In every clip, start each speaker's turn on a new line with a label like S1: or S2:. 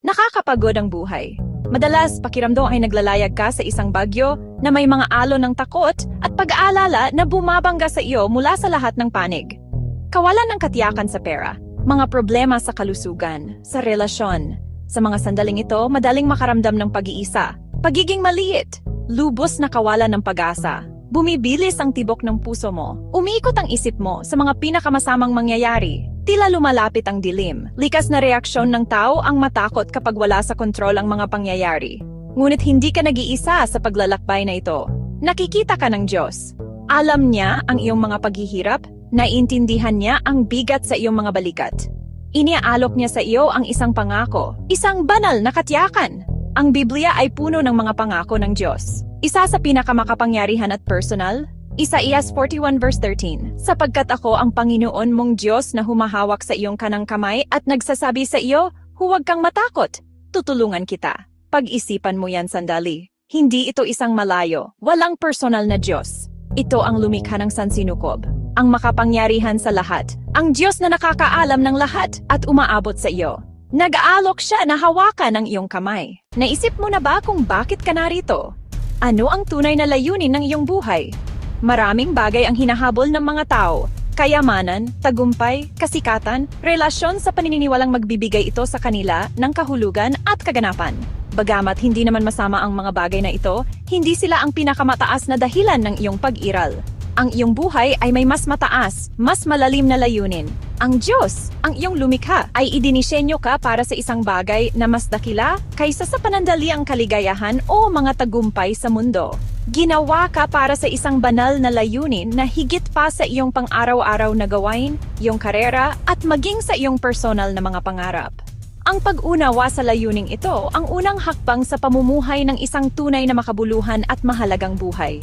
S1: Nakakapagod ang buhay. Madalas, pakiramdam ay naglalayag ka sa isang bagyo na may mga alon ng takot at pag-aalala na bumabangga sa iyo mula sa lahat ng panig. Kawalan ng katiyakan sa pera, mga problema sa kalusugan, sa relasyon. Sa mga sandaling ito, madaling makaramdam ng pag-iisa, pagiging maliit, lubos na kawalan ng pag-asa. Bumibilis ang tibok ng puso mo. Umiikot ang isip mo sa mga pinakamasamang mangyayari. Tila lumalapit ang dilim. Likas na reaksyon ng tao ang matakot kapag wala sa kontrol ang mga pangyayari. Ngunit hindi ka nag-iisa sa paglalakbay na ito. Nakikita ka ng Diyos. Alam niya ang iyong mga paghihirap, naiintindihan niya ang bigat sa iyong mga balikat. Iniaalok niya sa iyo ang isang pangako, isang banal na katiyakan. Ang Biblia ay puno ng mga pangako ng Diyos. Isa sa pinakamakapangyarihan at personal, Isaias 41 verse 13, Sapagkat ako ang Panginoon mong Diyos na humahawak sa iyong kanang kamay at nagsasabi sa iyo, huwag kang matakot, tutulungan kita. Pag-isipan mo yan sandali. Hindi ito isang malayo, walang personal na Diyos. Ito ang lumikha ng sansinukob, ang makapangyarihan sa lahat, ang Diyos na nakakaalam ng lahat at umaabot sa iyo. Nag-aalok siya na hawakan ang iyong kamay. Naisip mo na ba kung bakit ka narito? Ano ang tunay na layunin ng iyong buhay? Maraming bagay ang hinahabol ng mga tao. Kayamanan, tagumpay, kasikatan, relasyon sa paniniwalang magbibigay ito sa kanila ng kahulugan at kaganapan. Bagamat hindi naman masama ang mga bagay na ito, hindi sila ang pinakamataas na dahilan ng iyong pag-iral. Ang iyong buhay ay may mas mataas, mas malalim na layunin. Ang Diyos, ang iyong lumikha, ay idinisenyo ka para sa isang bagay na mas dakila kaysa sa panandaliang kaligayahan o mga tagumpay sa mundo. Ginawa ka para sa isang banal na layunin na higit pa sa iyong pang-araw-araw na gawain, iyong karera, at maging sa iyong personal na mga pangarap. Ang pag-unawa sa layuning ito ang unang hakbang sa pamumuhay ng isang tunay na makabuluhan at mahalagang buhay.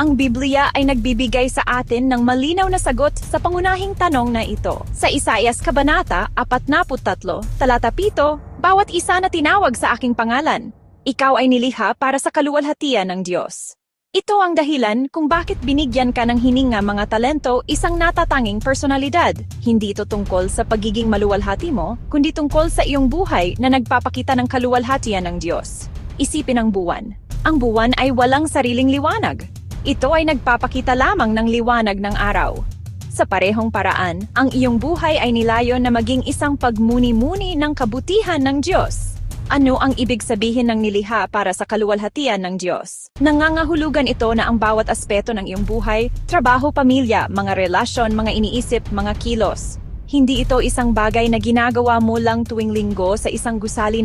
S1: Ang Biblia ay nagbibigay sa atin ng malinaw na sagot sa pangunahing tanong na ito. Sa Isaias Kabanata 43, talata 7, bawat isa na tinawag sa aking pangalan, ikaw ay niliha para sa kaluwalhatian ng Diyos. Ito ang dahilan kung bakit binigyan ka ng hininga mga talento isang natatanging personalidad. Hindi ito tungkol sa pagiging maluwalhati mo, kundi tungkol sa iyong buhay na nagpapakita ng kaluwalhatian ng Diyos. Isipin ang buwan. Ang buwan ay walang sariling liwanag. Ito ay nagpapakita lamang ng liwanag ng araw. Sa parehong paraan, ang iyong buhay ay nilayon na maging isang pagmuni-muni ng kabutihan ng Diyos. Ano ang ibig sabihin ng niliha para sa kaluwalhatian ng Diyos? Nangangahulugan ito na ang bawat aspeto ng iyong buhay, trabaho, pamilya, mga relasyon, mga iniisip, mga kilos. Hindi ito isang bagay na ginagawa mo lang tuwing linggo sa isang gusali